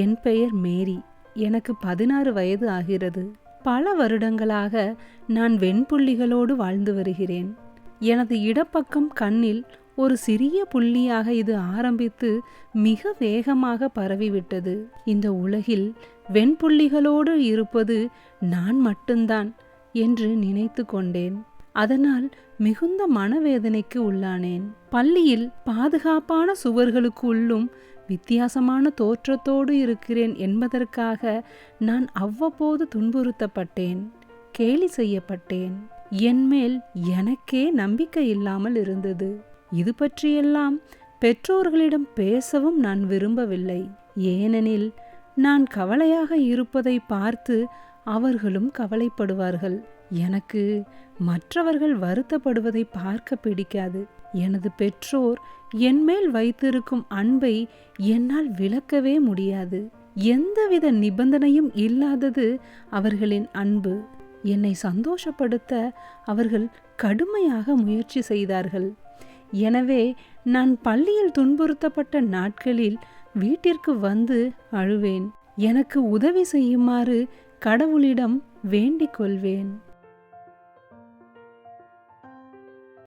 என் பெயர் மேரி. எனக்கு பதினாறு வயது ஆகிறது. பல வருடங்களாக நான் வெண்புள்ளிகளோடு வாழ்ந்து வருகிறேன். எனது இடப்பக்கம் கண்ணில் ஒரு சிறிய புள்ளியாக இது ஆரம்பித்து மிக வேகமாக பரவிவிட்டது. இந்த உலகில் வெண்புள்ளிகளோடு இருப்பது நான் மட்டும்தான் என்று நினைத்து கொண்டேன் அதனால் மிகுந்த மனவேதனைக்கு உள்ளானேன். பள்ளியில் பாதுகாப்பான சுவர்களுக்கு உள்ளும் வித்தியாசமான தோற்றத்தோடு இருக்கிறேன் என்பதற்காக நான் அவ்வப்போது துன்புறுத்தப்பட்டேன் கேலி செய்யப்பட்டேன். என்மேல் எனக்கே நம்பிக்கை இல்லாமல் இருந்தது. இது பற்றியெல்லாம் பெற்றோர்களிடம் பேசவும் நான் விரும்பவில்லை. ஏனெனில் நான் கவலையாக இருப்பதை பார்த்து அவர்களும் கவலைப்படுவார்கள். எனக்கு மற்றவர்கள் வருத்தப்படுவதை பார்க்க பிடிக்காது. எனது பெற்றோர் என்மேல் வைத்திருக்கும் அன்பை என்னால் விளக்கவே முடியாது. எந்தவித நிபந்தனையும் இல்லாதது அவர்களின் அன்பு. என்னை சந்தோஷப்படுத்த அவர்கள் கடுமையாக முயற்சி செய்தார்கள். எனவே நான் பள்ளியில் துன்புறுத்தப்பட்ட நாட்களில் வீட்டிற்கு வந்து அழுவேன். எனக்கு உதவி செய்யுமாறு கடவுளிடம் வேண்டிக் கொள்வேன்.